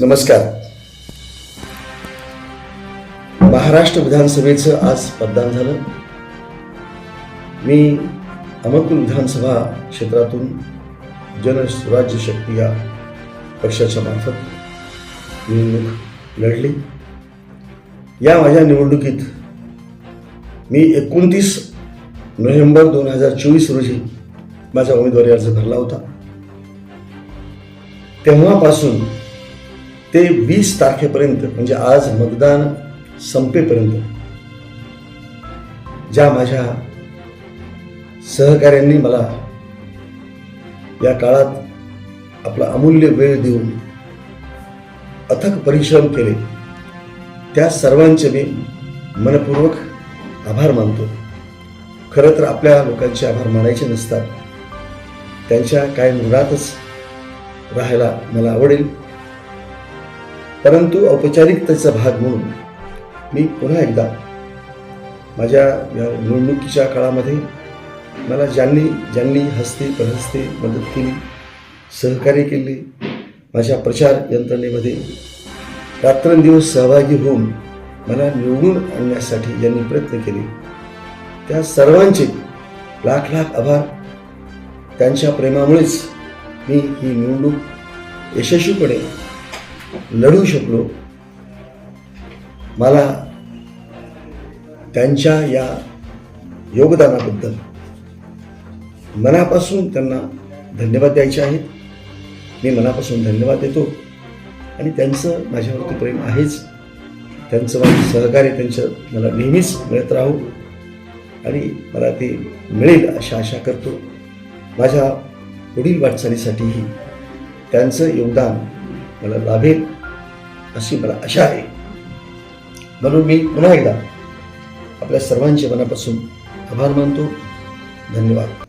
नमस्कार. महाराष्ट्र विधानसभेचं आज मतदान झालं. मी अमरपूर विधानसभा क्षेत्रातून जनस्वराज्य शक्ती या पक्षाच्या मार्फत निवडणूक लढली. या माझ्या निवडणुकीत मी एकोणतीस नोव्हेंबर दोन हजार चोवीस रोजी माझा उमेदवारी अर्ज भरला होता. तेव्हापासून ते वीस तारखेपर्यंत म्हणजे आज मतदान संपेपर्यंत ज्या माझ्या सहकाऱ्यांनी मला या काळात आपला अमूल्य वेळ देऊन अथक परिश्रम केले त्या सर्वांचे मी मनपूर्वक आभार मानतो. खरं तर आपल्या लोकांचे आभार मानायचे नसतात. त्यांच्या काय मुळातच राहायला मला आवडेल. परंतु औपचारिकतेचा भाग म्हणून मी पुन्हा एकदा माझ्या या निवडणुकीच्या काळामध्ये मला ज्यांनी ज्यांनी हस्ते परहस्ते मदत केली सहकार्य केले माझ्या प्रचार यंत्रणेमध्ये रात्रंदिवस सहभागी होऊन मला निवडून आणण्यासाठी ज्यांनी प्रयत्न केले त्या सर्वांचे लाख लाख आभार. त्यांच्या प्रेमामुळेच मी ही निवडणूक यशस्वीपणे लढू शकलो. मला त्यांच्या या योगदानाबद्दल मनापासून त्यांना धन्यवाद द्यायचे आहेत. मी मनापासून धन्यवाद देतो. आणि त्यांचं माझ्यावरती प्रेम आहेच. त्यांचं माझं सहकार्य त्यांचं मला नेहमीच मिळत राहू. आणि मला ते मिळेल अशी आशा करतो. माझ्या पुढील वाटचालीसाठीही त्यांचं योगदान मला लाभेल अशी मला आशा आहे. म्हणून मी पुन्हा एकदा आपल्या सर्वांचे मनापासून आभार मानतो. धन्यवाद.